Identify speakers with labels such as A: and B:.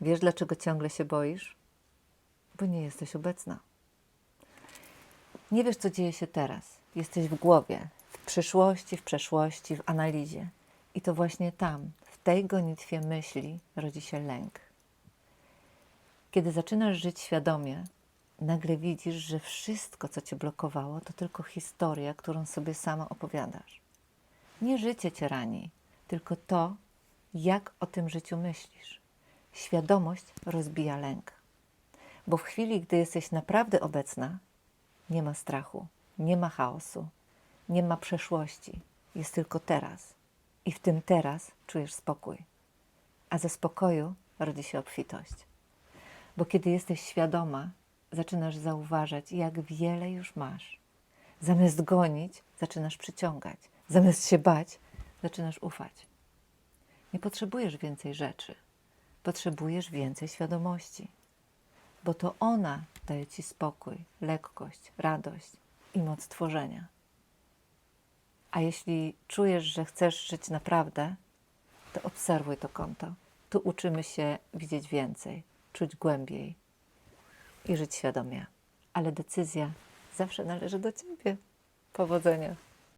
A: Wiesz, dlaczego ciągle się boisz? Bo nie jesteś obecna. Nie wiesz, co dzieje się teraz. Jesteś w głowie, w przyszłości, w przeszłości, w analizie. I to właśnie tam, w tej gonitwie myśli, rodzi się lęk. Kiedy zaczynasz żyć świadomie, nagle widzisz, że wszystko, co cię blokowało, to tylko historia, którą sobie sama opowiadasz. Nie życie cię rani, tylko to, jak o tym życiu myślisz. Świadomość rozbija lęk. Bo w chwili, gdy jesteś naprawdę obecna, nie ma strachu, nie ma chaosu, nie ma przeszłości. Jest tylko teraz. I w tym teraz czujesz spokój. A ze spokoju rodzi się obfitość. Bo kiedy jesteś świadoma, zaczynasz zauważać, jak wiele już masz. Zamiast gonić, zaczynasz przyciągać. Zamiast się bać, zaczynasz ufać. Nie potrzebujesz więcej rzeczy. Potrzebujesz więcej świadomości. Bo to ona daje ci spokój, lekkość, radość i moc tworzenia. A jeśli czujesz, że chcesz żyć naprawdę, to obserwuj to konto. Tu uczymy się widzieć więcej, czuć głębiej i żyć świadomie. Ale decyzja zawsze należy do ciebie. Powodzenia.